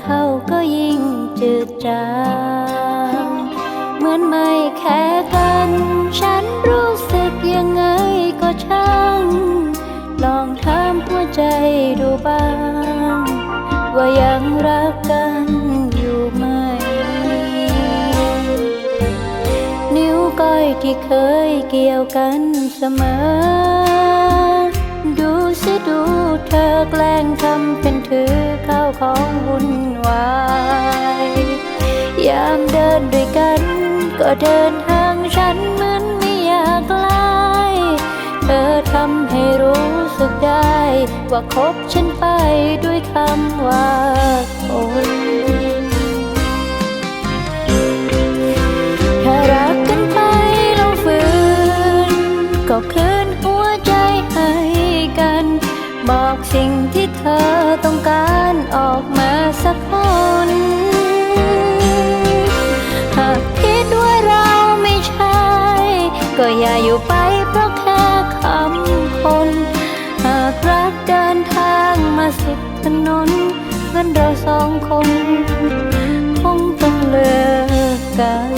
เข้าก็ยิ่งจืดจางเหมือนไม่แค่กัน ฉันรู้สึกยังไงก็ช่างลองถามหัวใจดูบ้าง ว่ายังรักกันอยู่ไหม นิ้วก้อยที่เคยเกี่ยวกันเสมอ ดูสิดูเธอแกล้งทำเป็นถือข้าวของวุ่นวาย ยามเดินด้วยกัน ก็เดินทางฉันเหมือนไม่อยากไกลเธอทำให้รู้สึกได้ ว่าคบฉันไปด้วยคำว่าคนถ้ารักกันไปแล้วฝืนก็คืน สิ่งที่เธอต้องการออกมาสักคนหากคิดว่าเราไม่ใช่ ก็อย่าอยู่ไปเพราะแค่คำคน หากรักเดินทางมาสุดถนนงั้นเราสองคน คงต้องเลิกกัน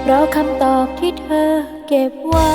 เพราะคำตอบที่เธอเก็บไว้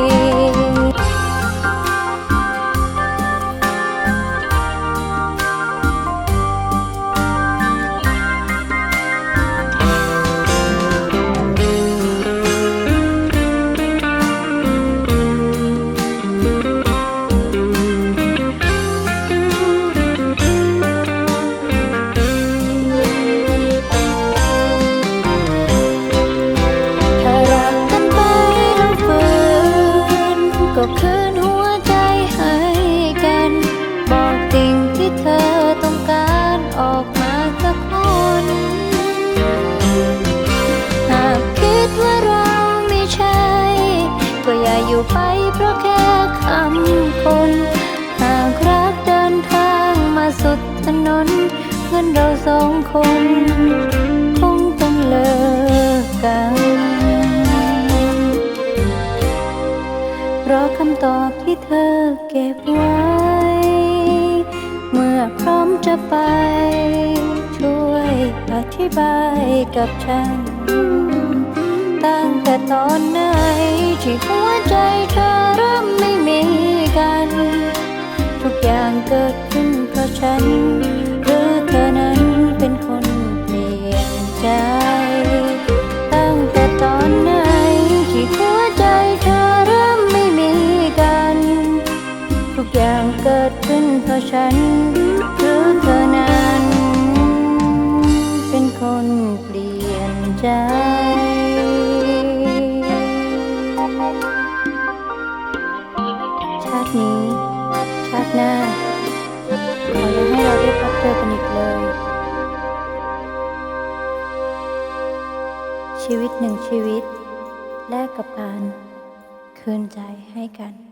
เงินเราสองคน คงต้องเลิกกันเพราะคำตอบที่เธอเก็บไว้ เมื่อพร้อมจะไป ช่วยอธิบายกับฉัน ตั้งแต่ตอนไหน ที่หัวใจเธอเริ่มไม่มีกัน ทุกอย่างเกิดขึ้นเพราะฉัน ขึ้นเพราะฉันหรือเธอนั้น เป็นคนเปลี่ยนใจ ชาตินี้ ชาติหน้า ขออย่าให้เราได้พบเจอกันอีกเลย ชีวิตหนึ่งชีวิต แลกกับการ คืนใจให้กัน